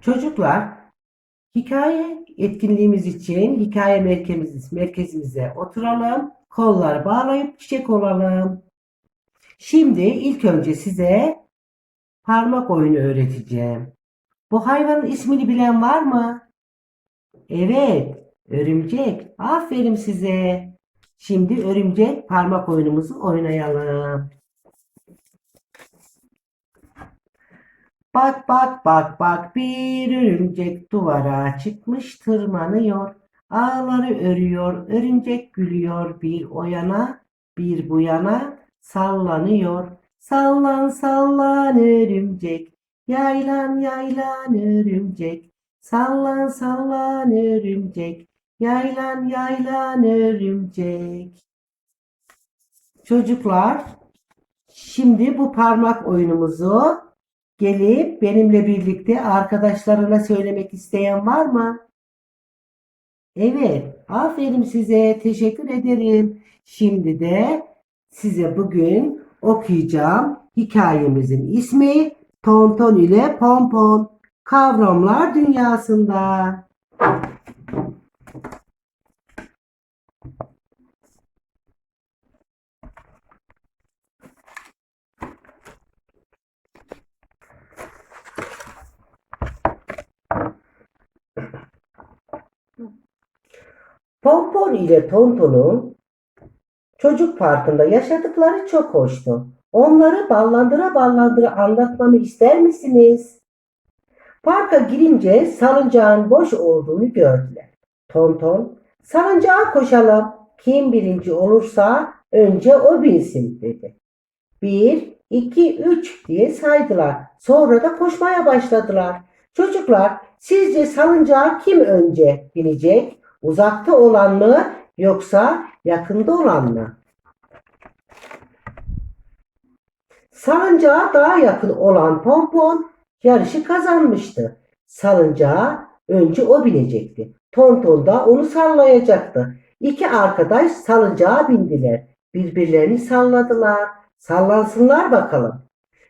Çocuklar, hikaye etkinliğimiz için hikaye merkezimiz, merkezimize oturalım. Kollar bağlayıp çiçek olalım. Şimdi ilk önce size parmak oyunu öğreteceğim. Bu hayvanın ismini bilen var mı? Evet, örümcek. Aferin size. Şimdi örümcek parmak oyunumuzu oynayalım. Bak bak bak bak bir örümcek duvara çıkmış tırmanıyor. Ağları örüyor, örümcek gülüyor bir o yana bir bu yana sallanıyor. Sallan sallan örümcek, yaylan yaylan örümcek. Sallan sallan örümcek, yaylan yaylan örümcek. Çocuklar, şimdi bu parmak oyunumuzu gelip benimle birlikte arkadaşlarına söylemek isteyen var mı? Evet, aferin size. Teşekkür ederim. Şimdi de size bugün okuyacağım hikayemizin ismi Tonton ile Pompon. Kavramlar dünyasında. Pompon ile Tonton'un çocuk parkında yaşadıkları çok hoştu. Onları ballandıra ballandıra anlatmamı ister misiniz? Parka girince salıncağın boş olduğunu gördüler. Tonton, salıncağa koşalım. Kim birinci olursa önce o binsin dedi. Bir, iki, üç diye saydılar. Sonra da koşmaya başladılar. Çocuklar, sizce salıncağa kim önce binecek? Uzakta olan mı yoksa yakında olan mı? Salıncağa daha yakın olan Pompon yarışı kazanmıştı. Salıncağa önce o binecekti. Tonton da onu sallayacaktı. İki arkadaş salıncağa bindiler. Birbirlerini salladılar. Sallansınlar bakalım.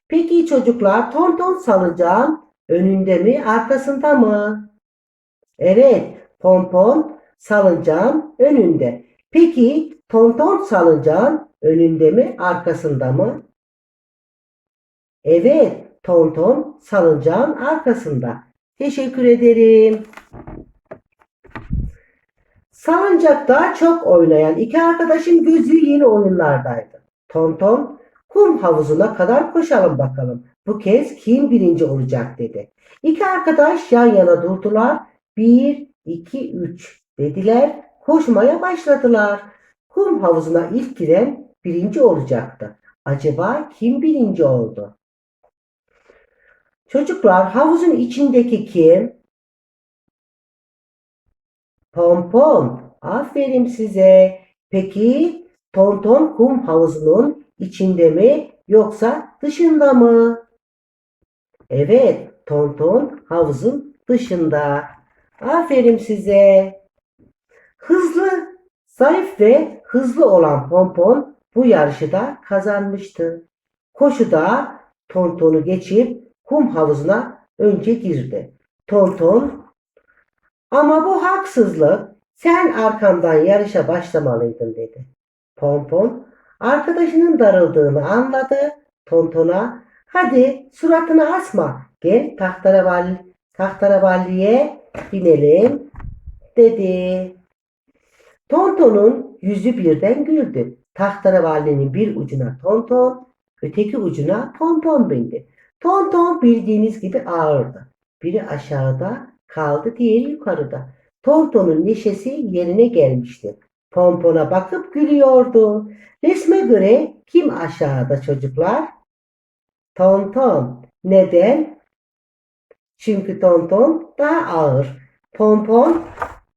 Peki çocuklar Tonton salıncağın önünde mi arkasında mı? Evet, Pompon salıncağın önünde. Peki Tonton salıncağın önünde mi arkasında mı? Evet, Tonton salıncağın arkasında. Teşekkür ederim. Salıncakta çok oynayan iki arkadaşın gözü yeni oyunlardaydı. Tonton, kum havuzuna kadar koşalım bakalım. Bu kez kim birinci olacak dedi. İki arkadaş yan yana durdular. Bir, iki, üç dediler. Koşmaya başladılar. Kum havuzuna ilk giren birinci olacaktı. Acaba kim birinci oldu? Çocuklar havuzun içindeki kim? Pompon. Aferin size. Peki Tonton kum havuzunun içinde mi yoksa dışında mı? Evet, Tonton havuzun dışında. Aferin size. Hızlı, zayıf ve hızlı olan Pompon bu yarışı da kazanmıştı. Koşuda Tonton'u geçip kum havuzuna önce girdi. Tonton ama bu haksızlık. Sen arkamdan yarışa başlamalıydın dedi. Pompon arkadaşının darıldığını anladı. Tonton'a hadi suratını asma gel tahtaravalli, tahtaravalliye binelim dedi. Tonton'un yüzü birden güldü. Tahtaravallinin bir ucuna Tonton, öteki ucuna Pompon bindi. Tonton bildiğiniz gibi ağırdı. Biri aşağıda kaldı, diğeri yukarıda. Tonton'un neşesi yerine gelmişti. Pompon'a bakıp gülüyordu. Resme göre kim aşağıda çocuklar? Tonton. Neden? Çünkü Tonton daha ağır. Pompon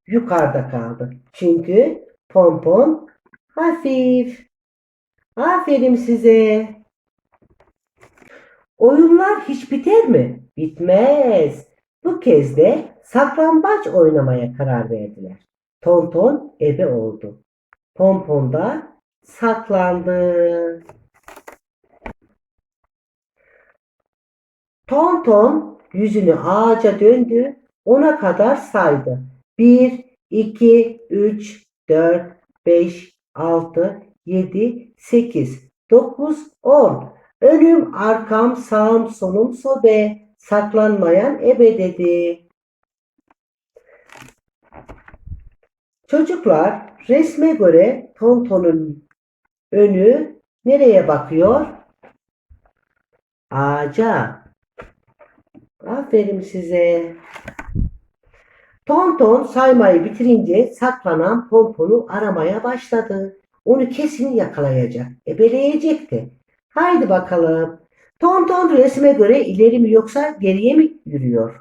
yukarıda kaldı. Çünkü Pompon hafif. Aferin size. Oyunlar hiç biter mi? Bitmez. Bu kez de saklambaç oynamaya karar verdiler. Tonton ebe oldu. Pompon da saklandı. Tonton yüzünü ağaca döndü. Ona kadar saydı. 1, 2, 3, 4, 5, 6, 7, 8, 9, 10. Önüm, arkam, sağım, solum, sobe. Saklanmayan ebe dedi. Çocuklar resme göre Tonton'un önü nereye bakıyor? Ağaca. Aferin size. Tonton saymayı bitirince saklanan pomponu aramaya başladı. Onu kesin yakalayacak, ebeleyecekti. Haydi bakalım. Tonton resme göre ileri mi yoksa geriye mi yürüyor?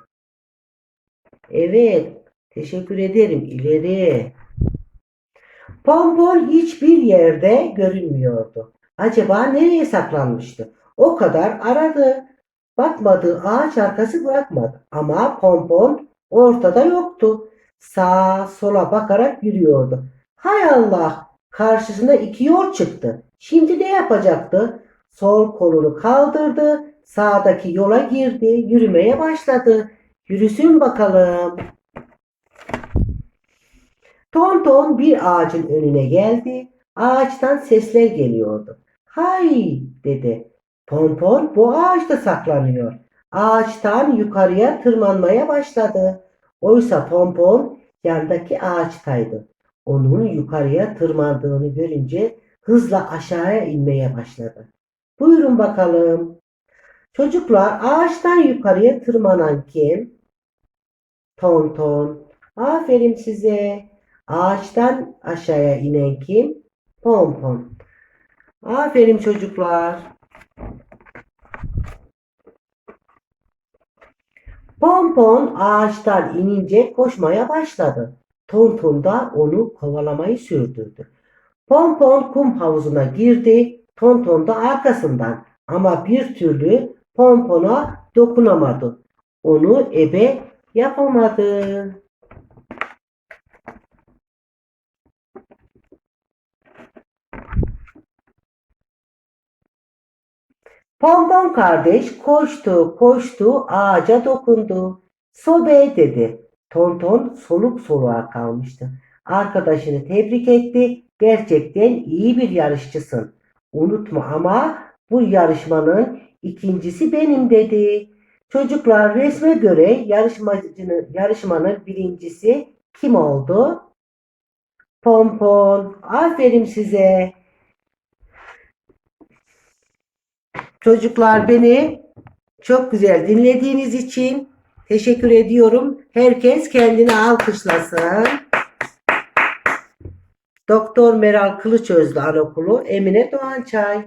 Evet, teşekkür ederim. İleri. Pompon hiçbir yerde görünmüyordu. Acaba nereye saklanmıştı? O kadar aradı. Bakmadığı ağaç arkası bırakmadı. Ama pompon ortada yoktu. Sağa sola bakarak yürüyordu. Hay Allah! Karşısına iki yol çıktı. Şimdi ne yapacaktı? Sol kolunu kaldırdı. Sağdaki yola girdi. Yürümeye başladı. Yürüsün bakalım. Tonton bir ağacın önüne geldi. Ağaçtan sesler geliyordu. Hay dedi. Pompon bu ağaçta saklanıyor. Ağaçtan yukarıya tırmanmaya başladı. Oysa Pompon yandaki ağaçtaydı. Onun yukarıya tırmandığını görünce hızla aşağıya inmeye başladı. Buyurun bakalım. Çocuklar ağaçtan yukarıya tırmanan kim? Tonton. Aferin size. Ağaçtan aşağıya inen kim? Pompon. Aferin çocuklar. Pompon ağaçtan inince koşmaya başladı. Tonton da onu kovalamayı sürdürdü. Pompon kum havuzuna girdi. Tonton da arkasından ama bir türlü Pompon'a dokunamadı. Onu ebe yapamadı. Pompon kardeş koştu koştu ağaca dokundu. Sobe dedi. Tonton soluk soluğa kalmıştı. Arkadaşını tebrik etti. Gerçekten iyi bir yarışçısın. Unutma ama bu yarışmanın ikincisi benim dedi. Çocuklar resme göre yarışmacının yarışmanın birincisi kim oldu? Pompon. Aferin size. Çocuklar beni çok güzel dinlediğiniz için teşekkür ediyorum. Herkes kendini alkışlasın. Doktor Meral Kılıçözlü Anaokulu Emine Doğançay.